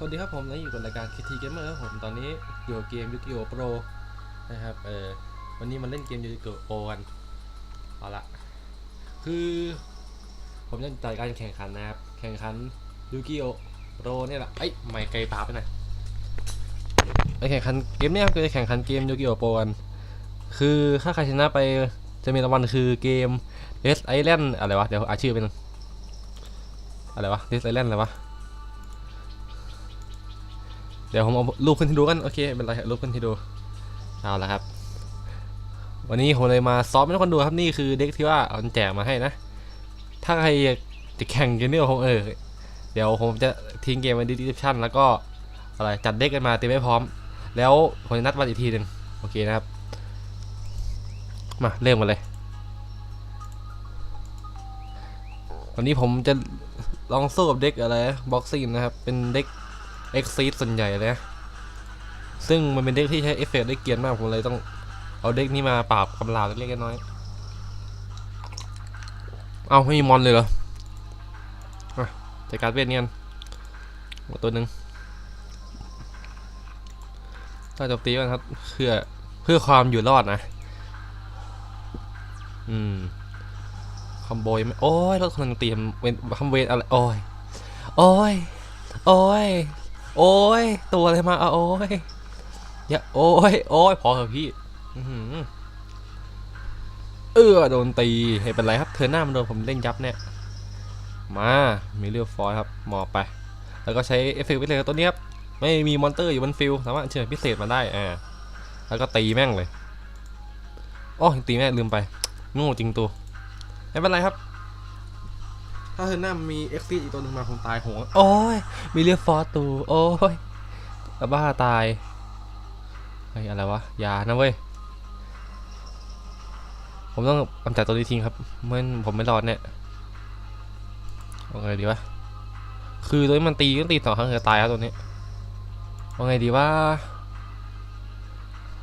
สวัสดีครับผมและอยู่กับรายการ KT Gamer ครับผมตอนนี้อยู่เกม Yu-Gi-Oh! Pro นะครับเออวันนี้มาเล่นเกม Yu-Gi-Oh! Pro กันเอาละคือผมจะจัดการแข่งขันนะครับ แข่งขัน Yu-Gi-Oh! Pro เนี่ยแหละเอ้ไม่ไกลปาไปหน่อยไปแข่งขันเกมเนี่ยครับคือแข่งขันเกม Yu-Gi-Oh! Pro กันคือถ้าใครชนะไปจะมีรางวัลคือเกม Death Island อะไรวะเดี๋ยวอาชื่อเป็นอะไรวะ Death Island อะไรวะ เดี๋ยวผมเอารูปขึ้นให้ดูกันโอเคเป็นไรรูปขึ้นให้ดูเอาละครับ วันนี้ผมเลยมาซ้อมให้ทุกคนดูครับนี่คือเด็กที่ว่าเอาแจกมาให้นะ ถ้าใครจะแข่งเกมนี้ผมเออเดี๋ยวผมจะทิ้งเกมไว้ดีดิชั่นแล้วก็อะไรจัดเด็กกันมาเตรียมไว้พร้อม แล้วผมจะนัดวันอีกทีหนึ่งโอเคนะครับ มาเริ่มกันเลยวันนี้ผมจะลองสู้กับเด็กอะไรบ็อกซิ่งนะครับ เป็นเด็ก เอ็กซีส่วนใหญ่เลยนะซึ่งมันเป็นเด็กที่ใช้เอฟเฟกต์ได้เกียนมากผมเลยต้องเอาเด็กนี้มาปราบกำลาเล็กๆน้อยเอาไม่มีมอนเลยเหรอจัดการเวทเนียนหมดตัวหนึ่งถ้าจบตีกันครับ เพื่อเพื่อความอยู่รอดนะ อืมคอมโบยไม่โอ้ยรถคนนึงตีทำเวนทำเวนอะไร โอ้ย โอ้ย โอ้ย โอ้ย ตัวอะไรมาอะโอ้ยอย่าโอ้ยโอ้ยพอเถอะพี่เออโดนตีให้เป็นไรครับเธอหน้ามันโดนผมเล่นยับเนี่ย มามีเรียลฟอยครับหมอบไป แล้วก็ใช้เอฟเฟกต์พิเศษตัวนี้ครับไม่มีมอนเตอร์อยู่บนฟิลสามารถเชิญพิเศษมาได้อ่าแล้วก็ตีแม่งเลยอ๋อตีแม่งลืมไปโง่จริงตัวไม่เป็นไรครับ ถ้าเธอหน้ามีเอ็กซ์อีกตัวหนึ่งมาคงตายโหงโอ้ย มีเรียกฟอร์ตู โอ้ยกระบ้าตายไอ้อะไรวะ ยานะเว้ย ผมต้องกำจัดตัวนี้ทิ้งครับเมื่อผมไม่รอดเนี่ยว่าไงดีวะ คือตัวนี้มันตีก็ตีสองครั้งจะตายครับตัวนี้ว่าไงดีว่า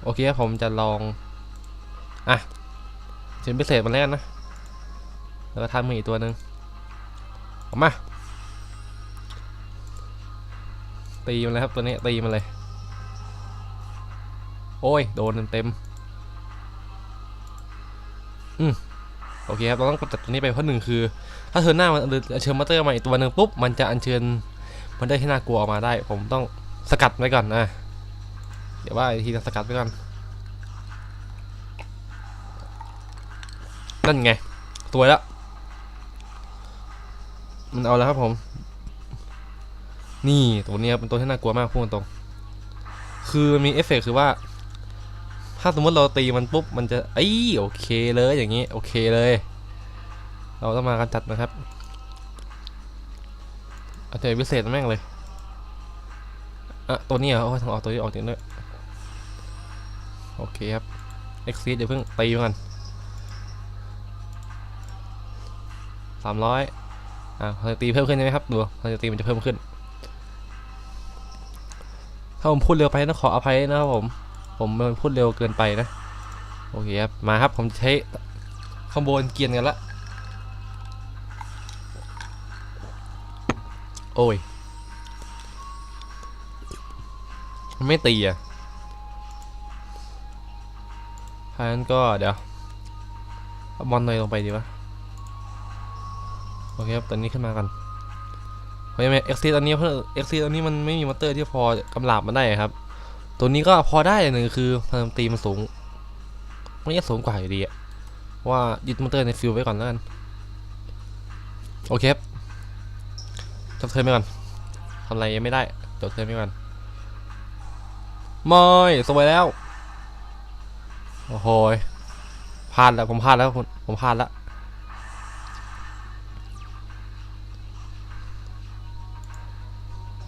โอเคผมจะลอง อะเชิญพิเศษมาแล้วกันะ แล้วก็ทำมืออีกตัวหนึ่ง มา ตีมันเลยครับตัวนี้ตีมันเลย โอ้ย โดนเต็มๆอืมโอเคครับ เราต้องกดจัดตัวนี้ไปเพราะหนึ่งคือ ถ้าเธอหน้ามันอัญเชิญมาเตอร์มาอีกตัวหนึ่งปุ๊บ มันจะอัญเชิญมันได้ที่น่ากลัวออกมาได้ ผมต้องสกัดไว้ก่อนนะ เดี๋ยวว่าอีกทีจะสกัดไว้ก่อน นั่นไง ตัวแล้ว มันเอาแล้วครับผม นี่ตัวนี้ครับเป็นตัวที่น่ากลัวมากพูดตรง คือมีเอฟเฟกต์คือว่า ถ้าสมมติเราตีมันปุ๊บมันจะไอ้โอเคเลยอย่างนี้ โอเคเลย เราต้องมากันจัดนะครับเอาใจพิเศษแม่งเลยอะตัวนี้เหรอโอ้ทางออกตัวนี้ออกจริงด้วยโอเคครับเอ็กซ์เดี๋ยวเพิ่งตีมันสามร้อย อ่าพลังตีเพิ่มขึ้นใช่ไหมครับดูพลังตีมันจะเพิ่มขึ้น ถ้าผมพูดเร็วไปต้องขออภัยนะครับผม ผมพูดเร็วเกินไปนะ โอเคครับ มาครับผมใช้คอมโบนเกียนกันละ โอ้ย ไม่ตีอะเพราะนั้นก็เดี๋ยวบอลหน่อยลงไปดีวะ โอเคครับตอนนี้ขึ้นมากันเพราะยังไงเอ็กซีตอนนี้เพราะเอ็กซีตอนนี้มันไม่มีมอเตอร์ที่พอกำลาบมันได้ครับ ตัวนี้ก็พอได้อย่างหนึ่งคือพลังตีมันสูงมันยังสูงกว่าอยู่ดีอะเพราะว่ายึดมอเตอร์ในฟิลไว้ก่อนแล้วกันโอเคครับจบเทิร์นไปก่อนทำอะไรยังไม่ได้จบเทิร์นไปก่อนไม่สวยแล้วโอ้โหพลาดแล้วผมพลาดแล้วผมพลาดแล้ว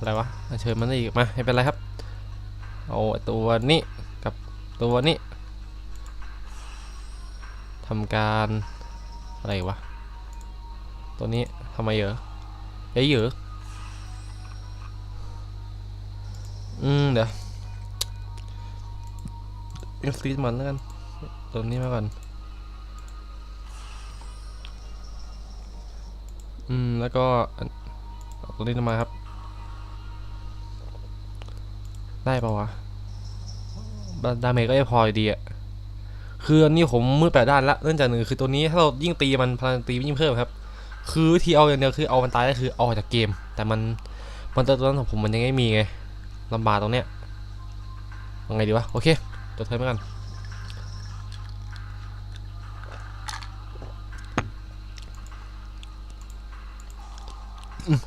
อะไรวะเชิญมันได้อีกมาไม่เป็นไรครับเอาตัวนี้กับตัวนี้ทำการอะไรวะตัวนี้ทำไมเหรอเยอะเหรออืมเดี๋ยวเอ็กซ์ซีมันแล้วกันตัวนี้มาก่อนอืมแล้วก็ตัวนี้มาครับ ได้ปะวะ ดาเมจก็จะพออยู่ดีอะคืออันนี้ผมมืดแปดด้านละเนื่องจากหนึ่งคือตัวนี้ถ้าเรายิ่งตีมันพลังตียิ่งเพิ่มครับ คือวิธีเอาอย่างเดียวคือเอามันตายก็คือเอาออกจากเกม แต่มันมันตัวนั้นของผมมันยังไม่มีไงลำบากตรงเนี้ยยังไงดีวะโอเคตัวเทิร์นไปกัน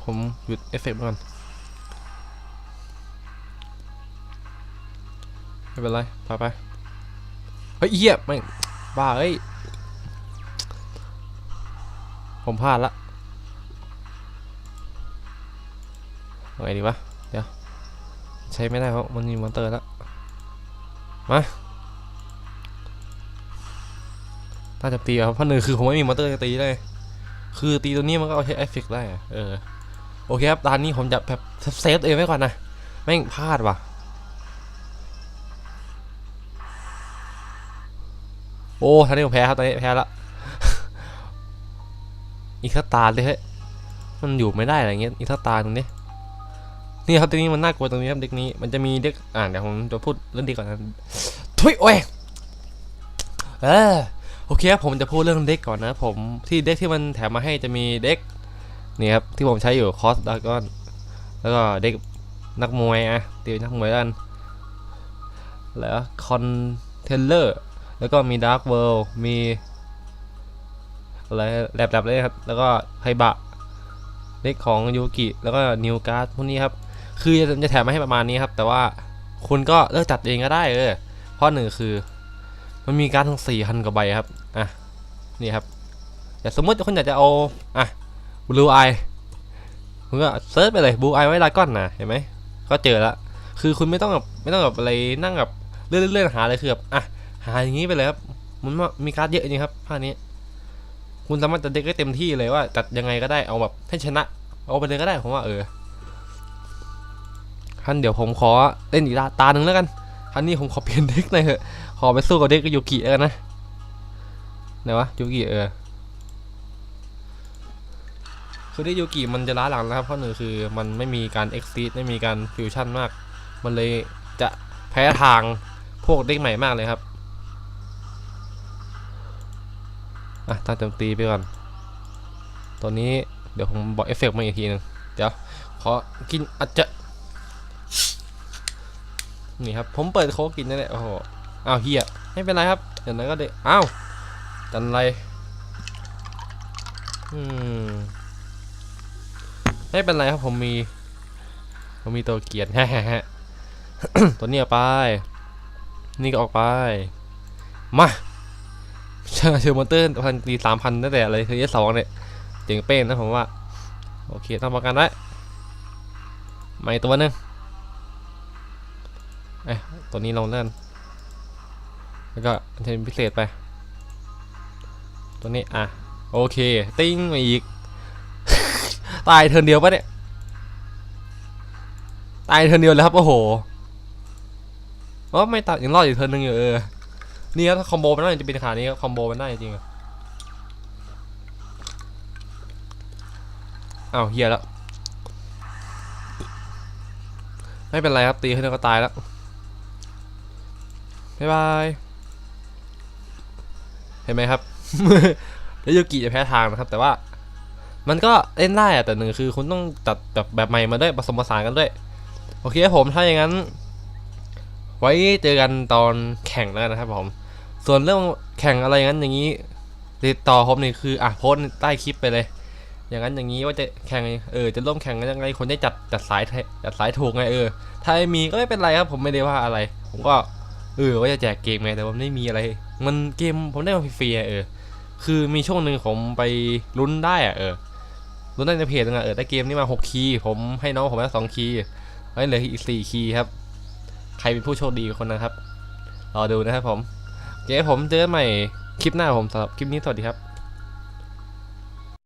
ผมหยุดเอฟเฟกต์ไปก่อน เป็นไรไปไป เฮ้ยเหี้ยไม่บ้าเอ้ย ผมพลาดละเอาไงดีวะ เดี๋ยว ใช้ไม่ได้เพราะมันมีมอนเตอร์แล้ว มาน่าจะตีครับเพราะหนึ่งคือผมไม่มีมอนเตอร์จะตีเลยคือตีตัวนี้มันก็เอาใช้เอฟเฟกต์ได้ เออ โอเคครับตอนนี้ผมจะแบบเซฟตัวเองไว้ก่อนนะ แม่งพลาดว่ะ โอ้ท่านนี้ผมแพ้ครับตอนนี้แพ้ละอีกสักตาเลยเฮ้ยมันอยู่ไม่ได้อะไรเงี้ยอีกสักตาตรงนี้นี่ครับตรงนี้มันน่ากลัวตรงนี้ครับเด็กนี้มันจะมีเด็กอ่าเดี๋ยวผมจะพูดเรื่องเด็กก่อนนะทุยโอ้ยเออโอเคครับผมจะพูดเรื่องเด็กก่อนนะผมที่เด็กที่มันแถมมาให้จะมีเด็กนี่ครับที่ผมใช้อยู่คอสดากอนแล้วก็เด็กนักมวยอะตีนักมวยกันแล้วคอนเทนเลอร์ แล้วก็มีดาร์กเวิลด์มีอะไรแลบๆเลยครับ แล้วก็ไฮบะเด็กของยูกิ แล้วก็นิวการ์ดพวกนี้ครับ คือจะจะแถมมาให้ประมาณนี้ครับ แต่ว่าคุณก็เลือกจัดเองก็ได้เออเพราะหนึ่งคือ มันมีการดทั้งสี่พันกว่าใบครับ อะ นี่ครับแต่สมมติคุณอยากจะเอา อะบลูไอคุณก็เซิร์ชไปเลยบลูไอไว้ลาก้อนนะเห็นไหม ก็เจอละ คือคุณไม่ต้องแบบไม่ต้องแบบอะไรนั่งแบบเลื่อนเลื่อนๆหาเลยคือแบบอะ หาอย่างนี้ไปเลยครับมันมีการ์ดเยอะจริงครับภาคนี้ คุณสามารถจะเด็กได้เต็มที่เลยว่าจัดยังไงก็ได้เอาแบบให้ชนะ เอาไปเลยก็ได้ผมว่าเออท่านเดี๋ยวผมขอเล่นอีกตาหนึ่งแล้วกันท่านนี้ผมขอเปลี่ยนเด็กหน่อยเถอะขอไปสู้กับเด็กยูกิแล้วกันนะไหนวะยูกิเออคือได้ยูกิมันจะล้าหลังนะครับเพราะหนึ่งคือมันไม่มีการเอ็กซิสไม่มีการฟิวชั่นมาก มันเลยจะแพ้ทางพวกเด็กใหม่มากเลยครับ อะตั้งโจมตีไปก่อน ตัวนี้เดี๋ยวผมบอกเอฟเฟกต์มาอีกทีหนึง เดี๋ยว ขอกินอาจจะนี่ครับ ผมเปิดโค้กกินนั่นแหละโอ้โหอ้าวเฮียไม่เป็นไรครับเดี๋ยวนั้นก็ได้อ้าวจันไรอืมไม่เป็นไรครับผมมีผมมีตัวเกียร์แฮ่ๆตัวนี้เอาไป นี่ก็ออกไป มา เชื่อเชื่อมอนเตอร์พันตีสามพันตั้งแต่อะไรเทยสองเนี่ยเจ๋งเป้งนะผมว่า โอเคต้องประกันไว้มาอีกตัวนึงเอ้ตัวนี้ลงเล่นแล้วก็อันเทนพิเศษไป ตัวนี้อะ โอเค ติ้งมาอีก ตายเทินเดียวปะเนี่ย ตายเทินเดียวเลยครับ โอ้โหอ๋อไม่ตายยังรอดอยู่เทินหนึ่งอยู่เออ นี่ครับถ้าคอมโบมันได้จะเป็นขานี้ครับคอมโบมันได้จริงอะอ้าวเฮียแล้วไม่เป็นไรครับตีขึ้นแล้วก็ตายแล้วบ๊ายบายเห็นไหมครับแล้วยูกิจะแพ้ทางนะครับ แต่ว่ามันก็เล่นได้อะแต่หนึ่งคือคุณต้องจัดแบบแบบใหม่มาด้วยผสมผสานกันด้วย โอเคครับผมถ้าอย่างนั้น ไว้เจอกันตอนแข่งแล้วนะครับผม ส่วนเรื่องแข่งอะไรงั้นอย่างนี้ติดต่อผมนี่คืออะโพสต์ใต้คลิปไปเลย อย่างนั้นอย่างนี้ว่าจะแข่งเออจะร่วมแข่งกันยังไงคนได้จัดจัดสายจัดสายถูกไงเออถ้าไม่มีก็ไม่เป็นไรครับ ผมไม่ได้ว่าอะไร ผมก็เออว่าจะแจกเกมไงแต่ว่าไม่มีอะไร มันเกมผมได้มาฟรีๆเออ คือมีช่วงหนึ่งผมไปลุ้นได้อะเออลุ้นได้ในเพจนึงอะเออได้เกมนี้มา6คีย์ผมให้น้องผมมาสองคีย์ไว้เหลืออีก4คีย์ครับ ใครเป็นผู้โชคดีคนนะครับรอดูนะครับผม โอเคผมเจอกันใหม่คลิปหน้าผมสำหรับคลิปนี้สวัสดีครับ